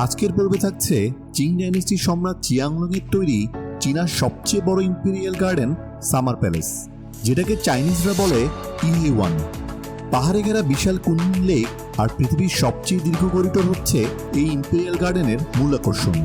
আজকের পর্বে থাকছে চিং ডাইনেস্টির সম্রাট চিয়াংলংয়ের তৈরি চীনার সবচেয়ে বড় ইম্পেরিয়াল গার্ডেন সামার প্যালেস, যেটাকে চাইনিজরা বলে ইহি ওয়ান পাহাড়ে ঘেরা বিশাল কুনমিং লেক আর পৃথিবীর সবচেয়ে দীর্ঘ করিডোর হচ্ছে এই ইম্পেরিয়াল গার্ডেনের মূল আকর্ষণ।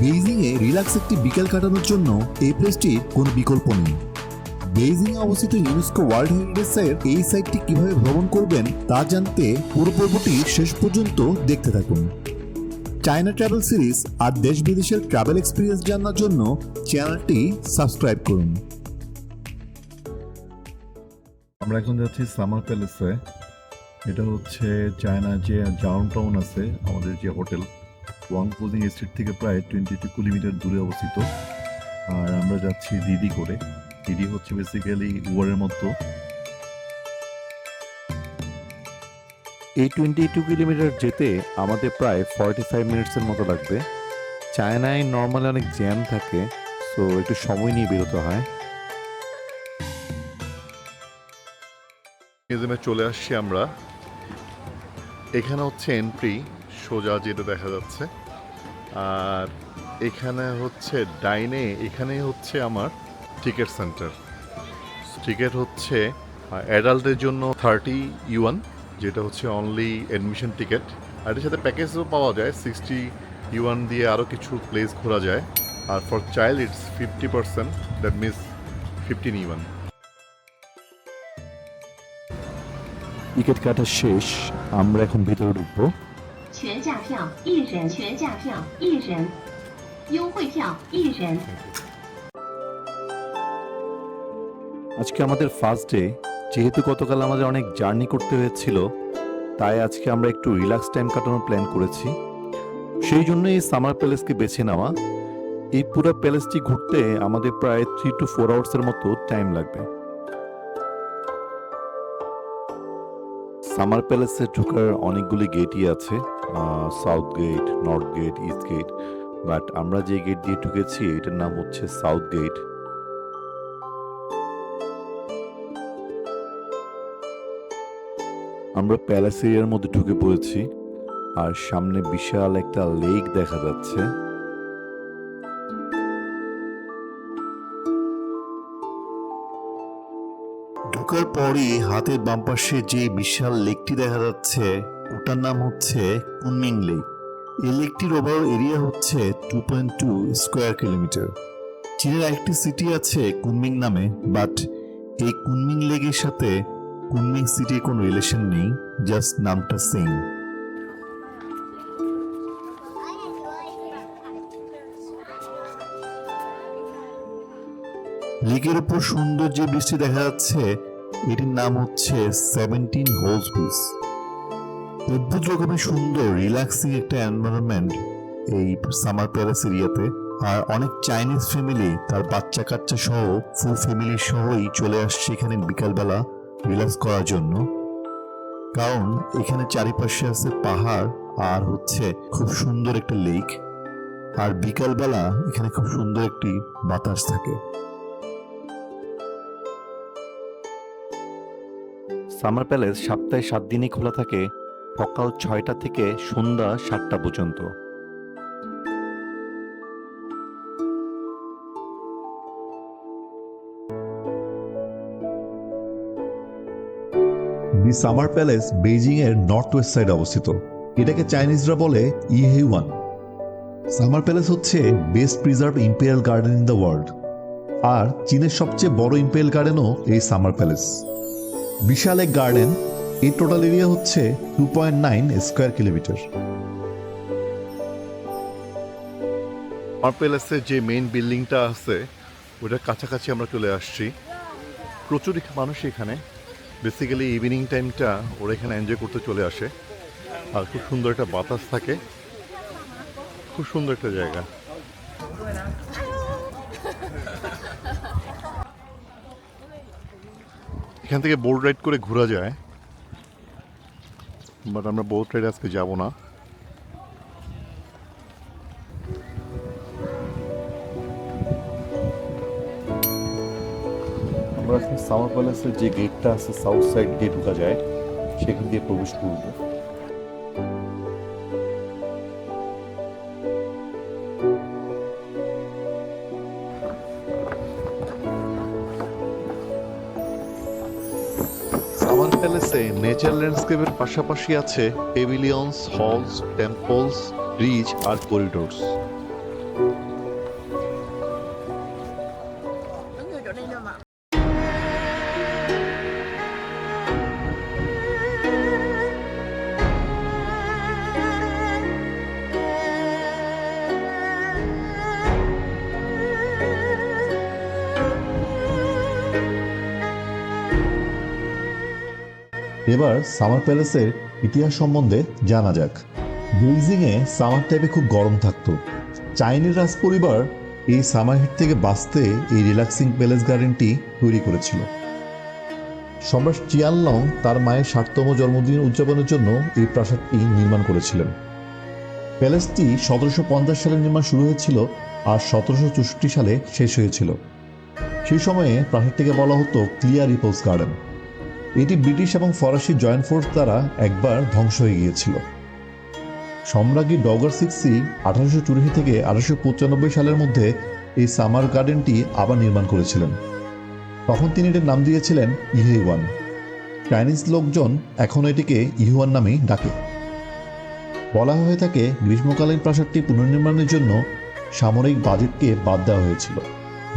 বেইজিংয়ে রিল্যাক্স একটি বিকেল কাটানোর জন্য এই প্লেসটির কোনো বিকল্প নেই। বেইজিংয়ে অবস্থিত ইউনেস্কো ওয়ার্ল্ড হেরিটেজের এই সাইটটি কীভাবে ভ্রমণ করবেন তা জানতে পুরো পর্বটি শেষ পর্যন্ত দেখতে থাকুন। চায়না ট্রাভেল সিরিজ আর দেশ বিদেশের ট্রাভেল এক্সপিরিয়েন্স জানার জন্য চ্যানেলটি সাবস্ক্রাইব করুন। আমরা এখন যাচ্ছি সামার প্যালেসে। এটা হচ্ছে চায়না যে জাউন টাউন আছে, আমাদের যে হোটেল। ওয়াংপুজিং স্ট্রিট থেকে প্রায় টোয়েন্টি টু কিলোমিটার দূরে অবস্থিত। আর আমরা যাচ্ছি দিদি করে। দিদি হচ্ছে বেসিক্যালি উয়ারের মতো। এই টোয়েন্টি টু কিলোমিটার যেতে আমাদের প্রায় ফর্টি ফাইভ মিনিটসের মতো লাগবে। চায়নায় নর্মালি অনেক জ্যাম থাকে সো একটু সময় নিয়ে বেরোতে হয়। মিউজিয়ামে চলে আসছি আমরা। এখানে হচ্ছে এন্ট্রি সোজা যেটা দেখা যাচ্ছে। আর এখানে হচ্ছে ডাইনে এখানেই হচ্ছে আমার টিকিট সেন্টার টিকিট হচ্ছে অ্যাডাল্টের জন্য থার্টি ইউয়ান যেটা হচ্ছে অনলি অ্যাডমিশন টিকিট আর এটার সাথে প্যাকেজও পাওয়া যায় সিক্সটি ইউয়ান দিয়ে আরও কিছু প্লেস ঘোরা যায় আর for child it's fifty percent that means fifteen yuan ticket কাটা শেষ আমরা এখন ভিতরে ঢুকবো 全价票一人，全价票一人，优惠票一人。 আজকে আমাদের ফার্স্ট ডে যেহেতু গতকাল আমাদের অনেক জার্নি করতে হয়েছিল, তাই আজকে আমরা একটু রিল্যাক্স টাইম কাটানোর প্ল্যান করেছি। সেই জন্য এই সামার প্যালেসকে বেছে নেওয়া। এই পুরো প্যালেসটি ঘুরতে আমাদের প্রায় থ্রি টু ফোর আওয়ার্সের মতো টাইম লাগবে। সামার প্যালেসে ঢোকার অনেকগুলি গেটই আছে south gate north gate east gate but আমরা যে গেট দিয়ে ঢুকেছি, এটার নাম হচ্ছে সাউথ গেট আমরা প্যালেস এরিয়ার মধ্যে ঢুকে পড়েছি আর সামনে বিশাল একটা লেক দেখা যাচ্ছে। ঢোকার পরই হাতের বাম পাশে যে বিশাল লেকটি দেখা যাচ্ছে, ওটার নাম হচ্ছে কুনমিং লেক। এই লেকটির ওভারঅল এরিয়া হচ্ছে two point two square kilometre. চীনের একটি সিটি আছে কুনমিং নামে, বাট এই কুনমিং লেকের সাথে কুনমিং সিটির কোনো রিলেশন নেই জাস্ট নামটা সেম লেকের উপর সুন্দর যে বৃষ্টি দেখা যাচ্ছে, এটির নাম হচ্ছে সেভেন্টিন হোলস ব্রিজ অদ্ভুত রকমের সুন্দর রিল্যাক্সিং একটা এনভায়রনমেন্ট এই সামার প্যালেস এরিয়াতে। আর অনেক চাইনিজ ফ্যামিলি তার বাচ্চা কাচ্চা সহ ফুল ফ্যামিলি সহই চলে আসছে এখানে বিকালবেলা। রিল্যাক্স করার জন্য। কারণ এখানে চারিপাশে আছে পাহাড় আর হচ্ছে খুব সুন্দর একটা লেক আর বিকালবেলা এখানে খুব সুন্দর একটি বাতাস থাকে। সামার প্যালেস সপ্তাহে সাত দিনই খোলা থাকে। সকাল ছয়টা থেকে সন্ধ্যা সাতটা পর্যন্ত। দি সামার প্যালেস বেইজিং এর নর্থ ওয়েস্ট সাইডে অবস্থিত। এটাকে চাইনিজরা বলে ইহেওয়ান সামার প্যালেস হচ্ছে best preserve imperial garden in the world. আর চীনের সবচেয়ে বড় ইম্পেরিয়াল গার্ডেনও এই সামার প্যালেস। বিশাল এক গার্ডেন এই টোটাল এরিয়া হচ্ছে two point nine square kilometre. আমার প্যালেসের যে মেইন বিল্ডিংটা আছে, ওটার কাছাকাছি আমরা চলে আসছি। প্রচুর মানুষ এখানে। বেসিক্যালি ইভিনিং টাইমটা ওরা এখানে এনজয় করতে চলে আসে। আর খুব সুন্দর একটা বাতাস থাকে। খুব সুন্দর একটা জায়গা। এখান থেকে বোট রাইড করে ঘোরা যায়। বাট আমরা বোট রাইড আজকে যাব না। আমরা এখন সামার প্যালেসের যে গেটটা আছে সাউথ সাইড দিয়ে ঢুকা যায়, সেখান দিয়ে প্রবেশ করব। সামার প্যালেসে নেচার ল্যান্ডস্কেপের পাশাপাশি আছে পেভিলিয়ন্স হলস টেম্পলস ব্রিজ আর করিডোরস এবার সামার প্যালেসের ইতিহাস সম্বন্ধে জানা যাক। বেইজিংয়ে সামার টাইপে খুব গরম থাকতো। চাইনিজ রাজ পরিবার এই সামার হিট থেকে বাঁচতে এই রিল্যাক্সিং প্যালেস গার্ডেনটি তৈরি করেছিল। সম্রাট চিয়ানলং তার মায়ের ষাটতম জন্মদিন উদযাপনের জন্য এই প্রাসাদটি নির্মাণ করেছিলেন। প্যালেসটি সতেরোশো পঞ্চাশ সালে নির্মাণ শুরু হয়েছিল আর সতেরোশো চৌষট্টি সালে শেষ হয়েছিল। সেই সময়ে প্রাসাদটিকে বলা হতো ক্লিয়ার রিপোজ গার্ডেন। এটি ব্রিটিশ এবং ফরাসি জয়েন্ট ফোর্স দ্বারা একবার ধ্বংস হয়ে গিয়েছিল। সম্রাজ্ঞী ডগার সিক্সি আঠারোশো চুরাশি থেকে আঠারোশো পঁচানব্বই সালের মধ্যে এই সামার গার্ডেনটি আবার নির্মাণ করেছিলেন। তখন তিনি এটির নাম দিয়েছিলেন ইহেওয়ান চাইনিজ লোকজন এখনও এটিকে ইহুয়ান নামেই ডাকে। বলা হয়ে থাকে, গ্রীষ্মকালীন প্রাসাদটি পুনর্নির্মাণের জন্য সামরিক বাজেটকে বাদ দেওয়া হয়েছিল,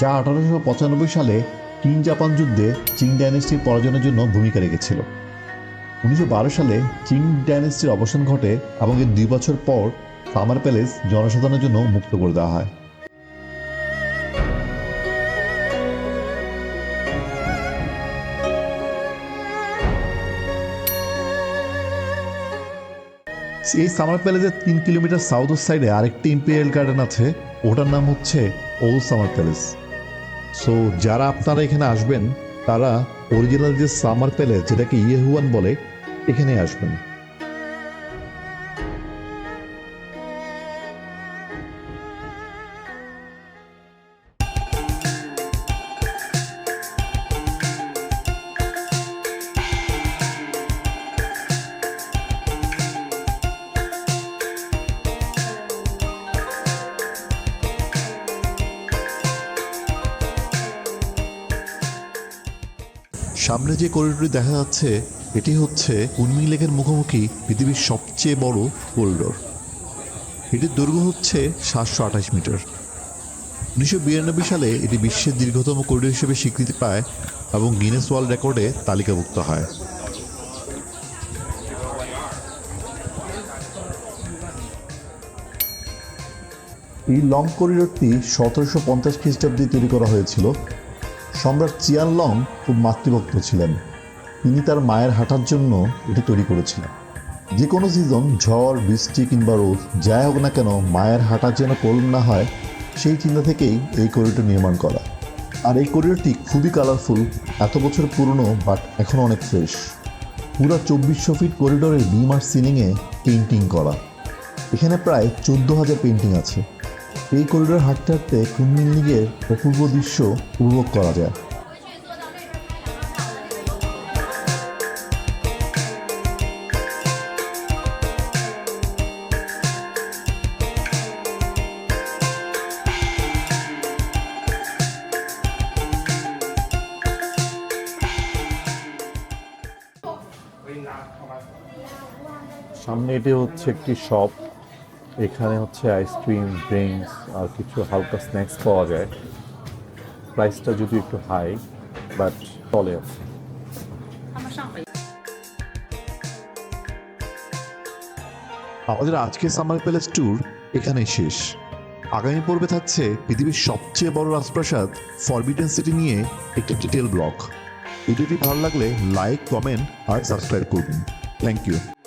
যা আঠারোশো পঁচানব্বই সালে চীন জাপান যুদ্ধে চিং ডাইনেস্টির পরাজনের জন্য ভূমিকা রেখেছিল। উনিশশো বারো সালে চিং ডাইনেস্টির অবসান ঘটে এবং এর দুই বছর পর সামার প্যালেস জনসাধারণের জন্য মুক্ত করে দেওয়া হয়। এই সামার প্যালেসের তিন কিলোমিটার সাউথ সাইডে আরেকটি ইম্পেরিয়াল গার্ডেন আছে, ওটার নাম হচ্ছে ওল্ড সামার প্যালেস সো যারা আপনারা এখানে আসবেন, তারা অরিজিনাল যে সামার প্যালেস যেটাকে ইয়েহুয়ান বলে, এখানে আসবেন। সামনে যে করিডোরটি দেখা যাচ্ছে, এটি হচ্ছে কুনমিং লেকের মুখোমুখি পৃথিবীর সবচেয়ে বড় করিডোর এটির দৈর্ঘ্য হচ্ছে সাতশো আঠাশ মিটার। উনিশশো বিরানব্বই সালে এটি বিশ্বের দীর্ঘতম করিডোর হিসেবে স্বীকৃতি পায় এবং গিনেস ওয়ার্ল্ড রেকর্ডে তালিকাভুক্ত হয়। এই লং করিডোরটি সতেরোশো পঞ্চাশ খ্রিস্টাব্দে তৈরি করা হয়েছিল। সম্রাট চিয়ান লং খুব মাতৃভক্ত ছিলেন। তিনি তার মায়ের হাঁটার জন্য এটি তৈরি করেছিলেন। যে কোনো সিজন ঝড়, বৃষ্টি কিংবা রোদ, যাই হোক না কেন, মায়ের হাঁটার যেন প্রবলেম না হয়, সেই চিন্তা থেকেই এই করিডোর নির্মাণ করা। আর এই করিডোরটি খুবই কালারফুল এত বছর পুরনো বাট এখন অনেক ফ্রেশ পুরো চব্বিশশো ফিট করিডোরের বিম আর সিলিংয়ে পেন্টিং করা। এখানে প্রায় চোদ্দ হাজার পেন্টিং আছে। এই করিডোর হাঁটতে হাঁটতে কুমির লিগের অপূর্ব দৃশ্য উপভোগ করা যায়। সামনে এটি হচ্ছে একটি শপ। এখানে হচ্ছে আইসক্রিম ড্রিঙ্কস আর কিছু হালকা স্ন্যাক্স পাওয়া যায়। প্রাইসটা যদি একটু হাই বাট চলে আছে। আমাদের আজকের সামার প্যালেস ট্যুর এখানেই শেষ। আগামী পর্বে থাকছে পৃথিবীর সবচেয়ে বড় রাজপ্রাসাদ ফরবিডেন সিটি নিয়ে একটি ডিটেল ব্লক ভিডিওটি ভালো লাগলে লাইক কমেন্ট আর সাবস্ক্রাইব করুন। Thank you